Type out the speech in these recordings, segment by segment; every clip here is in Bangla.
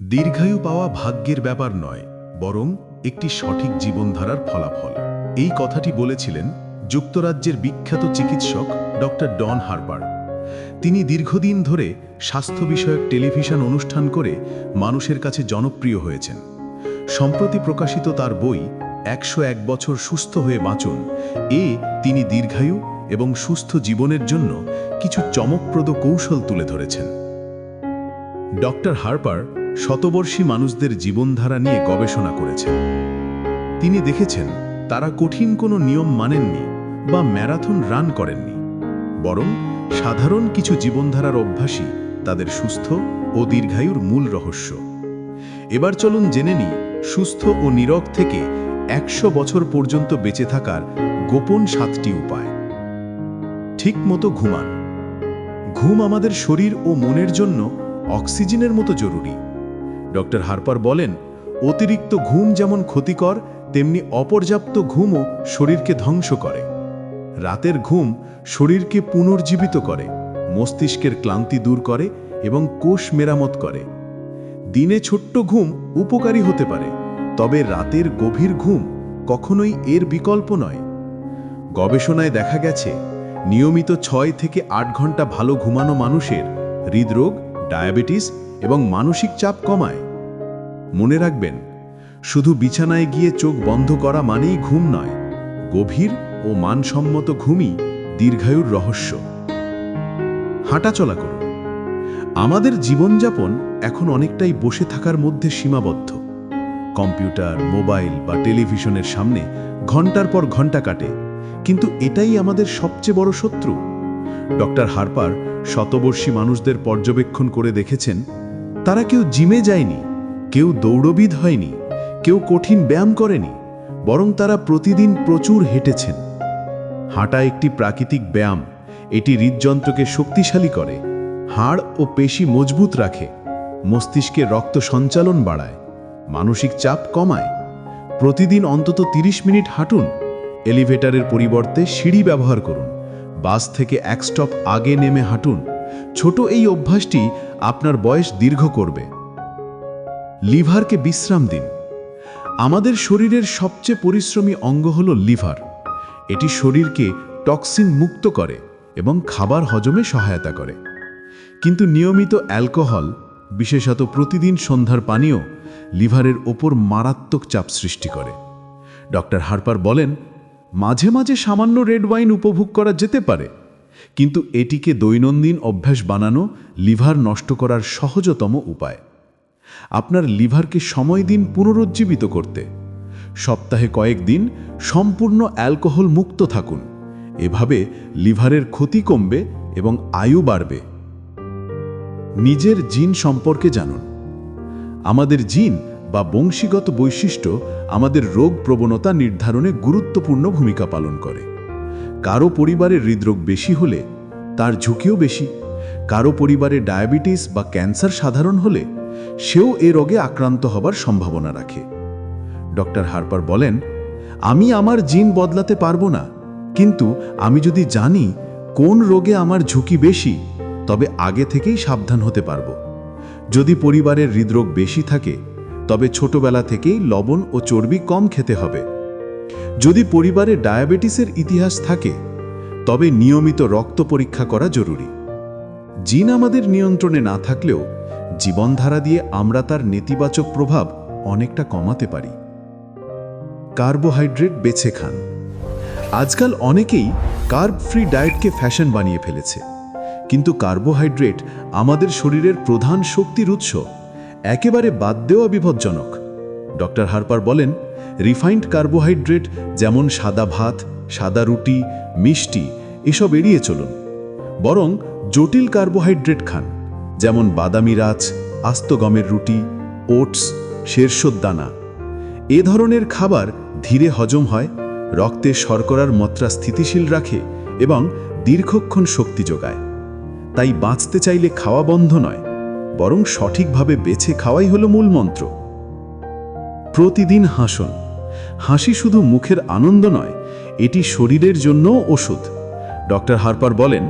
দীর্ঘায়ু পাওয়া ভাগ্যের ব্যাপার নয়, বরং একটি সঠিক জীবনধারার ফলাফল। এই কথাটি বলেছিলেন যুক্তরাজ্যের বিখ্যাত চিকিৎসক ডক্টর ডন হারপার। তিনি দীর্ঘদিন ধরে স্বাস্থ্য বিষয়ক টেলিভিশন অনুষ্ঠান করে মানুষের কাছে জনপ্রিয় হয়েছেন। সম্প্রতি প্রকাশিত তার বই একশো এক বছর সুস্থ হয়ে বাঁচুন, এ তিনি দীর্ঘায়ু এবং সুস্থ জীবনের জন্য কিছু চমকপ্রদ কৌশল তুলে ধরেছেন। ডক্টর হারপার শতবর্ষী মানুষদের জীবনধারা নিয়ে গবেষণা করেছেন। তিনি দেখেছেন, তারা কঠিন কোনো নিয়ম মানেননি বা ম্যারাথন রান করেননি। বরং সাধারণ কিছু জীবনধারার অভ্যাসই তাদের সুস্থ ও দীর্ঘায়ুর মূল রহস্য। এবার চলুন জেনে নিই, সুস্থ ও নীরব থেকে একশো বছর পর্যন্ত বেঁচে থাকার গোপন সাতটি উপায়। ঠিক মতো ঘুমান। ঘুম আমাদের শরীর ও মনের জন্য অক্সিজেনের মতো জরুরি। ডক্টর হারপার বলেন, অতিরিক্ত ঘুম যেমন ক্ষতিকর, তেমনি অপর্যাপ্ত ঘুমও শরীরকে ধ্বংস করে। রাতের ঘুম শরীরকে পুনর্জীবিত করে, মস্তিষ্কের ক্লান্তি দূর করে এবং কোষ মেরামত করে। দিনে ছোট্ট ঘুম উপকারী হতে পারে, তবে রাতের গভীর ঘুম কখনোই এর বিকল্প নয়। গবেষণায় দেখা গেছে, নিয়মিত ছয় থেকে আট ঘণ্টা ভালো ঘুমানো মানুষের হৃদরোগ, ডায়াবেটিস এবং মানসিক চাপ কমায়। মনে রাখবেন, শুধু বিছানায় গিয়ে চোখ বন্ধ করা মানেই ঘুম নয়, গভীর ও মানসম্মত ঘুমই দীর্ঘায়ুর রহস্য। হাঁটাচলা করুন। আমাদের জীবনযাপন এখন অনেকটাই বসে থাকার মধ্যে সীমাবদ্ধ। কম্পিউটার, মোবাইল বা টেলিভিশনের সামনে ঘণ্টার পর ঘণ্টা কাটে, কিন্তু এটাই আমাদের সবচেয়ে বড় শত্রু। ডক্টর হারপার শতবর্ষী মানুষদের পর্যবেক্ষণ করে দেখেছেন, তারা কেউ জিমে যায়নি কেউ দৌড়বিদ হয়নি, কেউ কঠিন ব্যায়াম করেনি, বরং তারা প্রতিদিন প্রচুর হেঁটেছেন। হাঁটা একটি প্রাকৃতিক ব্যায়াম, এটি হৃদযন্ত্রকে শক্তিশালী করে, হাড় ও পেশি মজবুত রাখে, মস্তিষ্কে রক্ত সঞ্চালন বাড়ায়, মানসিক চাপ কমায়। প্রতিদিন অন্তত ৩০ মিনিট হাঁটুন, এলিভেটরের পরিবর্তে সিঁড়ি ব্যবহার করুন, বাস থেকে এক স্টপ আগে নেমে হাঁটুন। ছোট এই অভ্যাসটি আপনার বয়স দীর্ঘ করবে। লিভারকে বিশ্রাম দিন। আমাদের শরীরের সবচেয়ে পরিশ্রমী অঙ্গ হল লিভার। এটি শরীরকে টক্সিন মুক্ত করে এবং খাবার হজমে সহায়তা করে। কিন্তু নিয়মিত অ্যালকোহল, বিশেষত প্রতিদিন সন্ধ্যার পানীয়, লিভারের ওপর মারাত্মক চাপ সৃষ্টি করে। ডক্টর হারপার বলেন, মাঝে মাঝে সামান্য রেড ওয়াইন উপভোগ করা যেতে পারে, কিন্তু এটিকে দৈনন্দিন অভ্যাস বানানো লিভার নষ্ট করার সহজতম উপায়। আপনার লিভারকে সময় দিন পুনরুজ্জীবিত করতে। সপ্তাহে কয়েকদিন সম্পূর্ণ অ্যালকোহল মুক্ত থাকুন। এভাবে লিভারের ক্ষতি কমবে এবং আয়ু বাড়বে। নিজের জিন সম্পর্কে জানুন। আমাদের জিন বা বংশীগত বৈশিষ্ট্য আমাদের রোগ প্রবণতা নির্ধারণে গুরুত্বপূর্ণ ভূমিকা পালন করে। কারও পরিবারে হৃদরোগ বেশি হলে তার ঝুঁকিও বেশি। কারও পরিবারে ডায়াবেটিস বা ক্যান্সার সাধারণ হলে সেও এ রোগে আক্রান্ত হবার সম্ভাবনা রাখে। ডক্টর হারপার বলেন, আমি আমার জিন বদলাতে পারব না, কিন্তু আমি যদি জানি কোন রোগে আমার ঝুঁকি বেশি, তবে আগে থেকেই সাবধান হতে পারব। যদি পরিবারের হৃদরোগ বেশি থাকে, তবে ছোটবেলা থেকেই লবণ ও চর্বি কম খেতে হবে। যদি পরিবারে ডায়াবেটিসের ইতিহাস থাকে, তবে নিয়মিত রক্ত পরীক্ষা করা জরুরি। জিন আমাদের নিয়ন্ত্রণে না থাকলেও জীবনধারা দিয়ে আমরা তার নেতিবাচক প্রভাব অনেকটা কমাতে পারি। কার্বোহাইড্রেট বেছে খান। আজকাল অনেকেই কার্ব ফ্রি ডায়েটকে ফ্যাশন বানিয়ে ফেলেছে। কিন্তু কার্বোহাইড্রেট আমাদের শরীরের প্রধান শক্তির উৎস। একেবারে বাদ দেওয়া বিপজ্জনক। ডক্টর হারপার বলেন, রিফাইন্ড কার্বোহাইড্রেট যেমন সাদা ভাত, সাদা রুটি, মিষ্টি, এসব এড়িয়ে চলুন। বরং জটিল কার্বোহাইড্রেট খান। যেমন বাদামি রাজ আস্ত গমের রুটি, ওটস শেরশোর দানা। এ ধরনের খাবার ধীরে হজম হয়, রক্তে শর্করার মাত্রা স্থিতিশীল রাখে এবং দীর্ঘক্ষণ শক্তি যোগায়। তাই বাঁচতে চাইলে খাওয়া বন্ধ নয়, বরং সঠিকভাবে বেছে খাওয়াই হলো মূল মন্ত্র। প্রতিদিন হাসন। হাসি শুধু মুখের আনন্দ নয়, এটি শরীরের জন্যও ওষুধ। ডক্টর হারপার বলেন,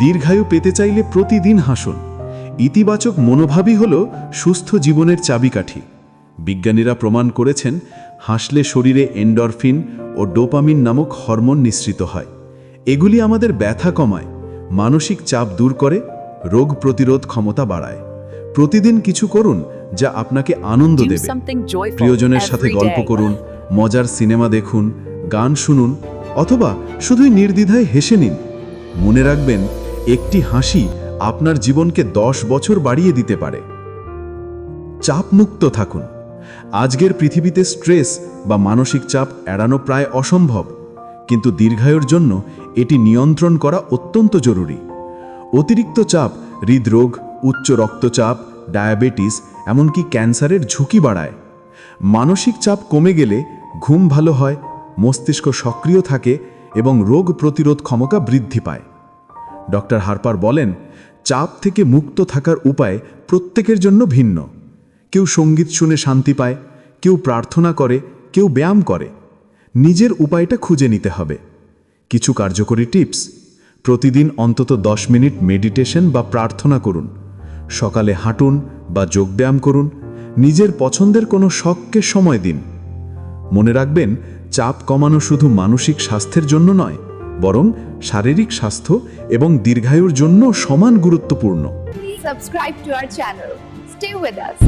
দীর্ঘায়ু পেতে চাইলে প্রতিদিন হাসুন। ইতিবাচক মনোভাবই হল সুস্থ জীবনের চাবিকাঠি। বিজ্ঞানীরা প্রমাণ করেছেন হাসলে শরীরে এন্ডরফিন ও ডোপামিন নামক হরমোন নিঃসৃত হয়। এগুলি আমাদের ব্যথা কমায় মানসিক চাপ দূর করে রোগ প্রতিরোধ ক্ষমতা বাড়ায়। প্রতিদিন কিছু করুন যা আপনাকে আনন্দ দেবে। প্রিয়জনের সাথে গল্প করুন মজার সিনেমা দেখুন গান শুনুন অথবা শুধুই নির্দ্বিধায় হেসে নিন। মনে রাখবেন একটি হাসি আপনার জীবনকে দশ বছর বাড়িয়ে দিতে পারে। চাপমুক্ত থাকুন। আজকের পৃথিবীতে স্ট্রেস বা মানসিক চাপ এড়ানো প্রায় অসম্ভব। কিন্তু দীর্ঘায়ুর জন্য এটি নিয়ন্ত্রণ করা অত্যন্ত জরুরি। অতিরিক্ত চাপ হৃদরোগ, উচ্চ রক্তচাপ, ডায়াবেটিস, এমনকি ক্যান্সারের ঝুঁকি বাড়ায়। মানসিক চাপ কমে গেলে ঘুম ভালো হয়, মস্তিষ্ক সক্রিয় থাকে এবং রোগ প্রতিরোধ ক্ষমতা বৃদ্ধি পায়। ডক্টর হারপার বলেন চাপ থেকে মুক্ত থাকার উপায় প্রত্যেকের জন্য ভিন্ন। কেউ সংগীত শুনে শান্তি পায়, কেউ প্রার্থনা করে, কেউ ব্যায়াম করে। নিজের উপায়টা খুঁজে নিতে হবে। কিছু কার্যকরী টিপস। প্রতিদিন অন্তত দশ মিনিট মেডিটেশন বা প্রার্থনা করুন। সকালে হাঁটুন বা যোগব্যায়াম করুন। নিজের পছন্দের কোনো শখকে সময় দিন। মনে রাখবেন, চাপ কমানো শুধু মানসিক স্বাস্থ্যের জন্য নয় বরং শারীরিক স্বাস্থ্য এবং দীর্ঘায়ুর জন্য সমান গুরুত্বপূর্ণ। Subscribe to our channel stay with us